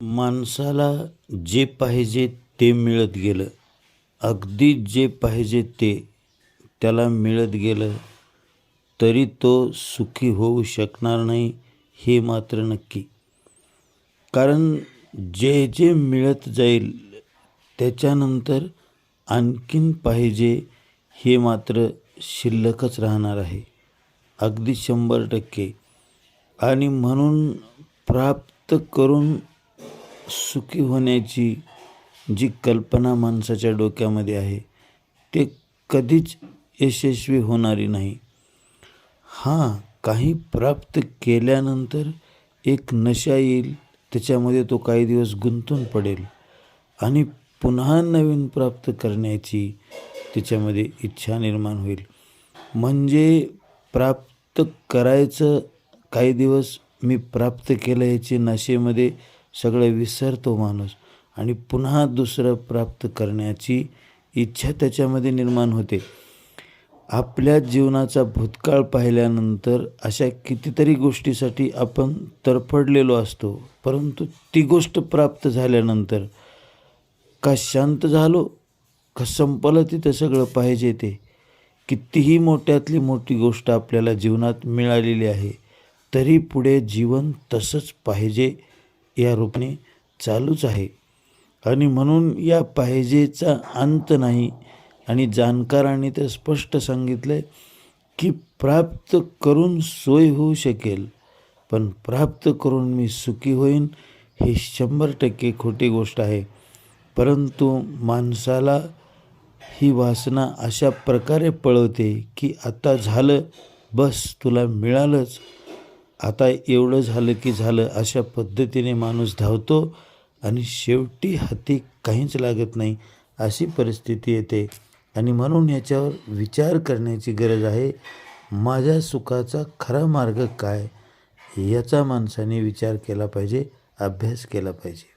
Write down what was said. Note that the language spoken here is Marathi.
माणसाला जे पाहिजे ते मिळत गेलं. अगदी जे पाहिजे ते त्याला मिळत गेलं तरी तो सुखी होऊ शकणार नाही हे मात्र नक्की. कारण जे जे मिळत जाईल त्याच्यानंतर आणखीन पाहिजे हे मात्र शिल्लकच राहणार आहे. अगदी शंभर टक्के. आणि म्हणून प्राप्त करून सुखी होण्याची जी कल्पना माणसाच्या डोक्यामध्ये आहे ते कधीच यशस्वी होणारी नाही. हां काही प्राप्त केल्यानंतर एक नशा येईल त्याच्यामध्ये तो काही दिवस गुंतून पडेल आणि पुन्हा नवीन प्राप्त करण्याची त्याच्यामध्ये इच्छा निर्माण होईल. म्हणजे प्राप्त करायचं काही दिवस मी प्राप्त केलं याची नशेमध्ये सगळं विसरतो माणूस आणि पुन्हा दुसरं प्राप्त करण्याची इच्छा त्याच्यामध्ये निर्माण होते. आपल्या जीवनाचा भूतकाळ पाहिल्यानंतर अशा कितीतरी गोष्टीसाठी आपण तरफडलेलो असतो परंतु ती गोष्ट प्राप्त झाल्यानंतर का शांत झालो का संपलं तिथं सगळं पाहिजे ते? कितीही मोठ्यातली मोठी गोष्ट आपल्याला जीवनात मिळालेली आहे तरी पुढे जीवन तसंच पाहिजे. या रूपाने चालूच आहे. आणि म्हणून या पाहिजेचा अंत नाही. आणि जाणकारांनी ते स्पष्ट सांगितलं आहे की प्राप्त करून सोय होऊ शकेल. पण प्राप्त करून मी सुखी होईन हे शंभर टक्के खोटी गोष्ट आहे. परंतु माणसाला ही वासना अशा प्रकारे पळवते की आता झालं बस तुला मिळालंच. आता एवढं झालं की झालं अशा पद्धतीने माणूस धावतो आणि शेवटी हाती काहीच लागत नाही अशी परिस्थिती येते. आणि म्हणून याच्यावर विचार करण्याची गरज आहे माझ्या सुखाचा खरा मार्ग काय? याचा माणसाने विचार केला पाहिजे अभ्यास केला पाहिजे.